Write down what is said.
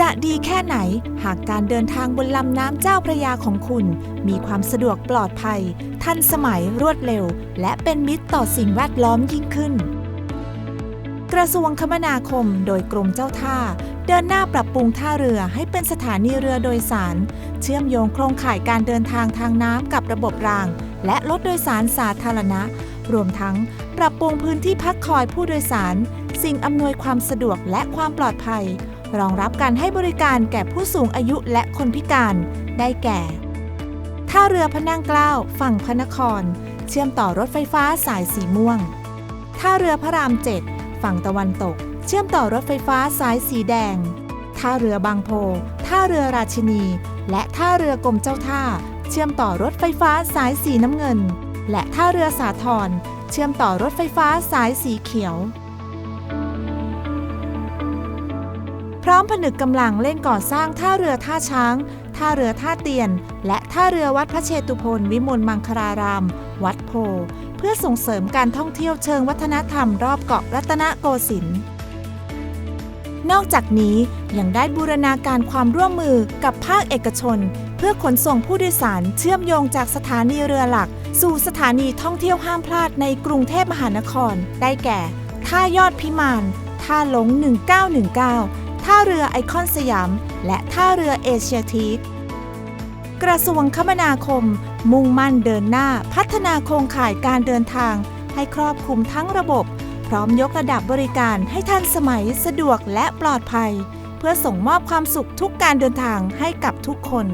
จะดีแค่ไหนหากการเดินทางบนลำน้ำเจ้าพระยาของคุณ มีความสะดวกปลอดภัย ทันสมัยรวดเร็ว และเป็นมิตรต่อสิ่งแวดล้อมยิ่งขึ้น กระทรวงคมนาคมโดยกรมเจ้าท่า เดินหน้าปรับปรุงท่าเรือให้เป็นสถานีเรือโดยสาร เชื่อมโยงโครงข่ายการเดินทางทางน้ำกับระบบราง และรถโดยสารสาธารณะ รวมทั้งปรับปรุงพื้นที่พักคอยผู้โดยสาร สิ่งอำนวยความสะดวกและความปลอดภัย รองรับการให้บริการแก่ผู้สูงอายุและคนพิการ ได้แก่ ท่าเรือพนังเกล้าฝั่งพระนคร เชื่อมต่อรถไฟฟ้าสายสีม่วง ท่าเรือพระรามเจ็ดฝั่งตะวันตก เชื่อมต่อรถไฟฟ้าสายสีแดง ท่าเรือบางโพ ท่าเรือราชินี และท่าเรือกรมเจ้าท่า เชื่อมต่อรถไฟฟ้าสายสีน้ำเงิน และท่าเรือสาทรเชื่อมต่อรถไฟฟ้าสายสีเขียว พร้อมผนึกกำลังเร่งก่อสร้างท่าเรือท่าช้าง ท่าเรือท่าเตียน และท่าเรือวัดพระเชตุพนวิมลมังคลาราม วัดโพ เพื่อส่งเสริมการท่องเที่ยวเชิงวัฒนธรรมรอบเกาะรัตนโกสินทร์นอกจากนี้ยังได้บูรณาการความร่วมมือกับภาคเอกชน เพื่อขนส่งผู้โดยสารเชื่อมโยงจากสถานีเรือหลัก สู่สถานีท่องเที่ยวห้ามพลาดในกรุงเทพมหานคร ได้แก่ ท่ายอดพิมาน ท่าหลง 1919 ท่าเรือไอคอนสยาม และท่าเรือเอเชียทีคกระทรวงคมนาคม มุ่งมั่นเดินหน้าพัฒนาโครงข่ายการเดินทาง ให้ครอบคลุมทั้งระบบ พร้อมยกระดับบริการให้ทันสมัยสะดวกและปลอดภัย เพื่อส่งมอบความสุขทุกการเดินทางให้กับทุกคน